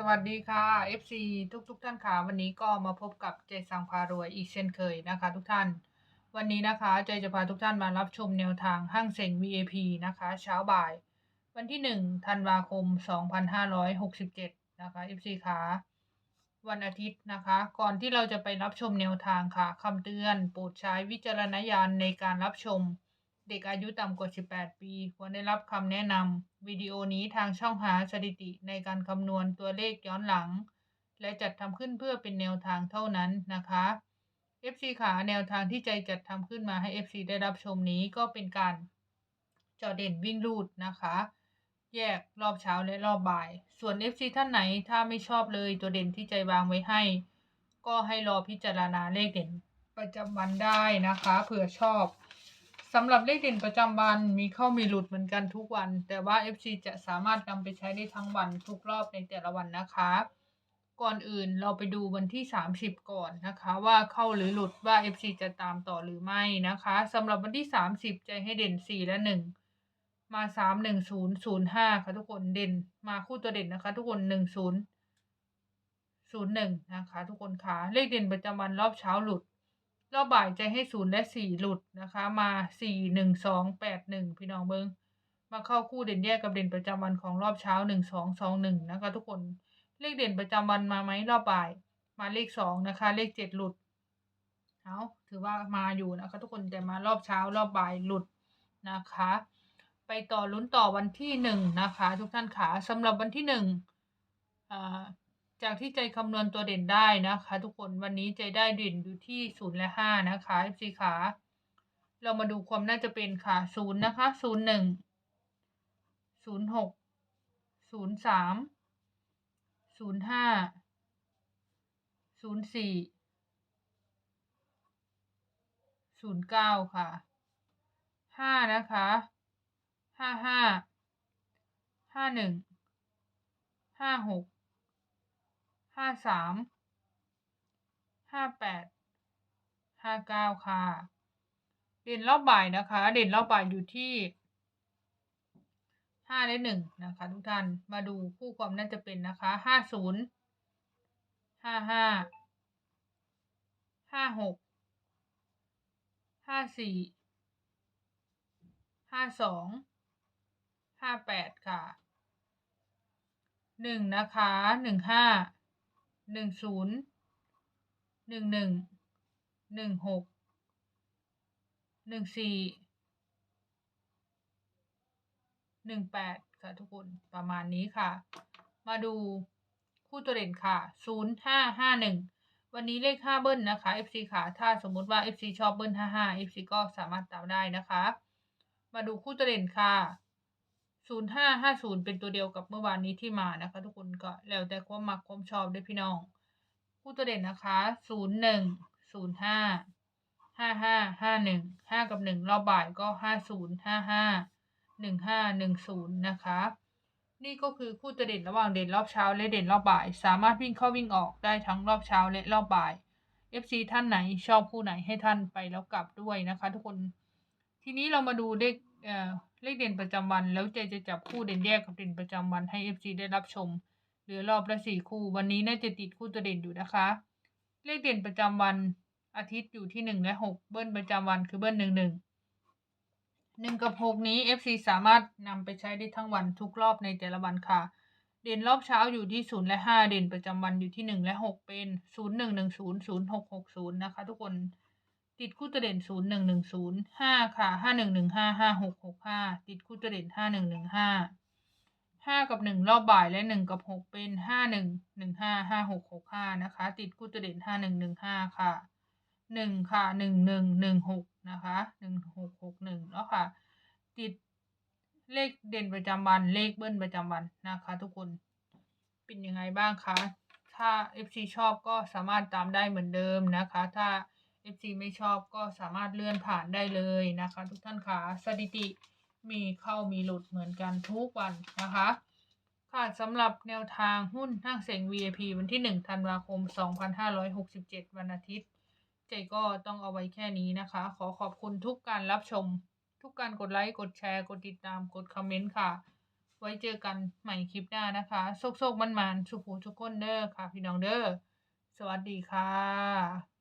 สวัสดีค่ะ FC ทุกทุกท่านค่ะ วันนี้ก็มาพบกับเจสังพารวยอีกเช่นเคยนะคะ ทุกท่าน วันนี้นะคะเจจะพาทุกท่านมารับชมแนวทางห้างเซ็ง VAP นะคะ เช้าบ่าย วันที่ 1 ธันวาคม 2567 นะคะ FC ค่ะวันอาทิตย์นะคะ ก่อนที่เราจะไปรับชมแนวทางค่ะคำเตือนโปรดใช้วิจารณญาณในการรับชม เด็กอายุต่ำกว่า 18 ปี ควรได้รับคำแนะนำวิดีโอนี้ทางช่องหาสถิติในการคำนวณตัวเลขย้อนหลัง และจัดทำขึ้นเพื่อเป็นแนวทางเท่านั้นนะคะ FC ขาแนวทางที่ใจจัดทำขึ้นมาให้ FC ได้รับชมนี้ก็เป็นการเจอเด่นวิ่งรูดนะคะ แยกรอบเช้าและรอบบ่าย ส่วน FC ท่านไหนถ้าไม่ชอบเลยตัวเด่นที่ใจวางไว้ให้ ก็ให้รอพิจารณาเลขเด่นประจำวันได้นะคะ เผื่อชอบ สำหรับเลขเด่นประจำวันมีเข้ามีหลุดเหมือนกันทุกวัน แต่ว่า FC จะสามารถนำไปใช้ได้ทั้งวันทุกรอบในแต่ละวันนะคะ ก่อนอื่นเราไปดูวันที่ 30 ก่อนนะคะ ว่าเข้าหรือหลุดว่า FC จะตามต่อหรือไม่นะคะสำหรับวันที่ 30 ใจให้เด่น 4 และ 1 มา 3 1 0 0 5 ค่ะทุกคนเด่นมาคู่ตัวเด่นนะคะทุกคน 1 0 0 1 นะคะทุกคนค่ะเลขเด่นประจำวันรอบเช้าหลุด รอบบ่ายใจให้ศูนย์และสี่หลุดนะคะ มาสี่หนึ่งสองแปดหนึ่งพี่น้องเบิงมาเข้าคู่เด่นแยกกับเด่นประจำวันของรอบเช้าหนึ่งสองสองหนึ่งนะคะ ทุกคนเลขเด่นประจำวันมาไหมรอบบ่าย มาเลขสองนะคะ เลขเจ็ดหลุดเอาถือว่ามาอยู่นะคะ ทุกคนแต่มารอบเช้ารอบบ่ายหลุดนะคะ ไปต่อลุ้นต่อวันที่หนึ่งนะคะ ทุกท่านขาสำหรับวันที่หนึ่งอ่า จากที่ใจคำนวณตัวเด่นได้นะคะ ทุกคนวันนี้ใจได้เด่นอยู่ที่ศูนย์และห้านะคะ FC ขา เรามาดูความน่าจะเป็นค่ะศูนย์นะคะศูนย์หนึ่งศูนย์หกศูนย์สามศูนย์ห้าศูนย์สี่ศูนย์เก้าค่ะห้านะคะห้าห้าห้าหนึ่งห้าหก ห้าสามห้าแปดห้าเก้าค่ะ เด่นรอบบ่ายนะคะ เด่นรอบบ่ายอยู่ที่ห้าและหนึ่งนะคะ ทุกท่านมาดูคู่ความน่าจะเป็นนะคะห้าศูนย์ห้าห้าห้าหกห้าสี่ห้าสองห้าแปดค่ะหนึ่งนะคะหนึ่งห้า หนึ่งศูนย์หนึ่งหนึ่งหนึ่งหกหนึ่งสี่หนึ่งแปดค่ะทุกคนประมาณนี้ค่ะ มาดูคู่ตัวเด่นค่ะศูนย์ห้าห้าหนึ่งวันนี้เลขห้าเบิ้ลนะคะ FC ค่ะ ถ้าสมมุติว่า FC ชอบเบิ้ลห้าห้า FC ก็สามารถตามได้นะคะ มาดูคู่ตัวเด่นค่ะ ศูนย์ห้าห้าศูนย์เป็นตัวเดียวกับเมื่อวานนี้ที่มานะคะ ทุกคนก็แล้วแต่ความมักความชอบด้วยพี่น้อง คู่ตัวเด่นนะคะศูนย์หนึ่งศูนย์ห้าห้าห้าห้าหนึ่งห้ากับหนึ่งรอบบ่ายก็ห้าศูนย์ห้าห้าหนึ่งห้าหนึ่งศูนย์นะคะ นี่ก็คือคู่ตัวเด่นระหว่างเด่นรอบเช้าและเด่นรอบบ่าย สามารถวิ่งเข้าวิ่งออกได้ทั้งรอบเช้าและรอบบ่าย FC ท่านไหนชอบคู่ไหนให้ท่านไปแล้วกลับด้วยนะคะ ทุกคนทีนี้เรามาดูเลขเอ่อ เลขเด่นประจำวัน แล้วเจจะจับคู่เด่นแยกกับเด่นประจำวันให้ FC ได้รับชม เหลือรอบละสี่คู่ วันนี้น่าจะติดคู่ตัวเด่นอยู่นะคะ เลขเด่นประจำวันอาทิตย์อยู่ที่หนึ่งและหกเบิ้ลประจำวันคือเบิ้ลหนึ่งหนึ่งหนึ่งกับหกนี้ FC สามารถนำไปใช้ได้ทั้งวันทุกรอบในแต่ละวันค่ะ เด่นรอบเช้าอยู่ที่ศูนย์และห้าเด่นประจำวันอยู่ที่หนึ่งและหกเป็นศูนย์หนึ่งหนึ่งศูนย์ศูนย์หกหกศูนย์นะคะทุกคน ติดคู่ตัวเด่นศูนย์หนึ่งหนึ่งศูนย์ห้าค่ะห้าหนึ่งหนึ่งห้าห้าหกหกห้าติดคู่ตัวเด่นห้าหนึ่งหนึ่งห้าห้ากับหนึ่งรอบบ่ายและหนึ่งกับหกเป็นห้าหนึ่งหนึ่งห้าห้าหกหกห้านะคะ ติดคู่ตัวเด่นห้าหนึ่งหนึ่งห้าค่ะหนึ่งค่ะหนึ่งหนึ่งหนึ่งหกนะคะหนึ่งหกหกหนึ่งแล้วค่ะ ติดเลขเด่นประจำวันเลขเบิ้ลประจำวันนะคะ ทุกคนเป็นยังไงบ้างคะถ้า FC ชอบก็สามารถตามได้เหมือนเดิมนะคะ ถ้า FC ไม่ชอบก็สามารถเลื่อนผ่านได้เลยนะคะ ทุกท่านคะสถิติมีเข้ามีหลุดเหมือนกันทุกวันนะคะค่ะสำหรับแนวทางหุ้นห้างเสียง VIP วันที่ 1 ธันวาคม 2567 วันอาทิตย์ เจก็ต้องเอาไว้แค่นี้นะคะ ขอขอบคุณทุกการรับชม ทุกการกดไลค์ กดแชร์ กดติดตาม กดคอมเมนต์ค่ะ ไว้เจอกันใหม่คลิปหน้านะคะโชคๆมันๆสุขูทุกคนเด้อค่ะ พี่น้องเด้อ สวัสดีค่ะ